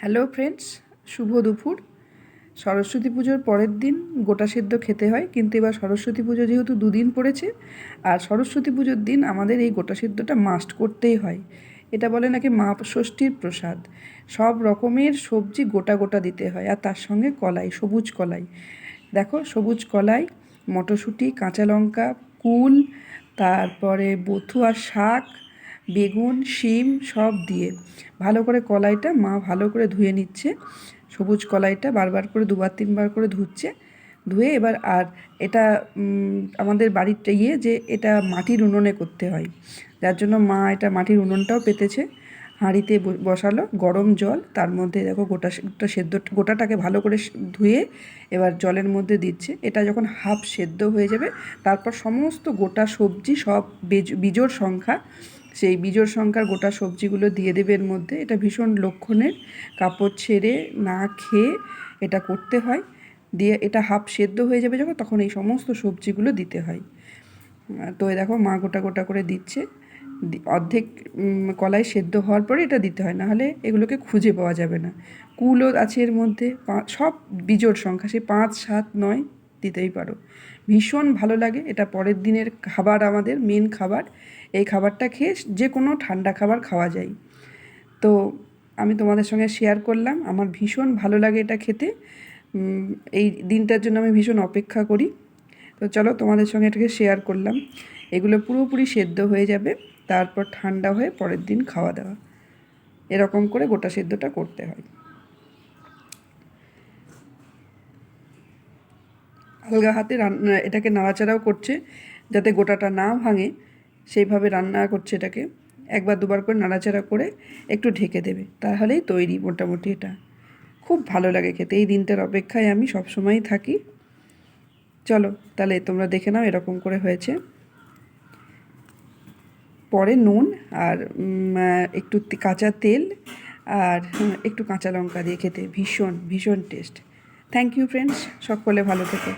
Hello friends, শুভ দুপুর। সরস্বতী পুজোর পরের দিন গোটা সেদ্ধ খেতে হয়, কিন্তু এবার সরস্বতী পুজো যেহেতু দুদিন পড়েছে, আর সরস্বতী পুজোর দিন আমাদের এই গোটা সেদ্ধটা মাস্ট করতেই হয়। এটা বলে নাকি মা ষষ্ঠীর প্রসাদ। সব রকমের সবজি গোটা গোটা দিতে হয়, আর তার সঙ্গে কলাই, সবুজ কলাই। দেখো, সবুজ কলাই, মটরশুঁটি, কাঁচা লঙ্কা, কুল, তারপরে বথুয়া শাক বেগুন, শিম সব দিয়ে। ভালো করে কলাইটা মা ভালো করে ধুয়ে নিচ্ছে। সবুজ কলাইটা বারবার করে দুবার, তিনবার করে ধুচ্ছে। ধুয়ে এবার আর এটা আমাদের বাড়ির ইয়ে যে এটা মাটির উনুনে করতে হয়। যার জন্য মা এটা মাটির উনুনটাও পেতেছে। হাঁড়িতে বসালো গরম জল। তার মধ্যে দেখো গোটা গোটা সেদ্ধ, গোটাটাকে ভালো করে ধুয়ে এবার জলের মধ্যে দিচ্ছে। এটা যখন হাফ সেদ্ধ হয়ে যাবে, তারপর সমস্ত গোটা সবজি সব বেজ- বিজোড় সংখ্যা সেই বিজোড় সংখ্যার গোটা সবজিগুলো দিয়ে দেবে এর মধ্যে। এটা ভীষণ লক্ষণের। কাপড় ছেড়ে না খেয়ে এটা করতে হয়। দিয়ে এটা হাফ সেদ্ধ হয়ে যাবে যখন, তখন এই সমস্ত সবজিগুলো দিতে হয়। তো দেখো, মা গোটা গোটা করে দিচ্ছে। অর্ধেক কলাই সেদ্ধ হওয়ার পরে এটা দিতে হয়। নাহলে এগুলোকে খুঁজে পাওয়া যাবে না। কুলও আছে এর মধ্যে। সব বিজোড় সংখ্যা। সে পাঁচ, সাত, নয় দিতেই পারো। ভীষণ ভালো লাগে। এটা পরের দিনের খাবার আমাদের মেন খাবার। এই খাবারটা খেয়ে যে কোনো ঠান্ডা খাবার খাওয়া যায়। তো আমি তোমাদের সঙ্গে শেয়ার করলাম। আমার ভীষণ ভালো লাগে এটা খেতে। এই দিনটার জন্য আমি ভীষণ অপেক্ষা করি। তো চলো তোমাদের সঙ্গে এটাকে শেয়ার করলাম। এগুলো পুরোপুরি সেদ্ধ হয়ে যাবে। তারপর ঠান্ডা হয়ে পরের দিন খাওয়া দাওয়া। এরকম করে গোটা সেদ্ধটা করতে হয়। আলগা হাতে রান্না, এটাকে নাড়াচাড়াও করছে যাতে গোটাটা না ভাঙে, সেইভাবে রান্না করছে এটাকে। একবার দুবার করে নাড়াচাড়া করে একটু ঢেকে দেবে, তাহলেই তৈরি মোটামুটি এটা। খুব ভালো লাগে খেতে, এই দিনটার অপেক্ষায় আমি সবসময়ই থাকি। চলো, তাহলে তোমরা দেখে নাও এরকম করে হয়েছে। পরে নুন আর একটু কাঁচা তেল আর একটু কাঁচা লঙ্কা দিয়ে খেতে, ভীষণ ভীষণ টেস্ট। থ্যাংক ইউ ফ্রেন্ডস সকলে ভালো থেকো।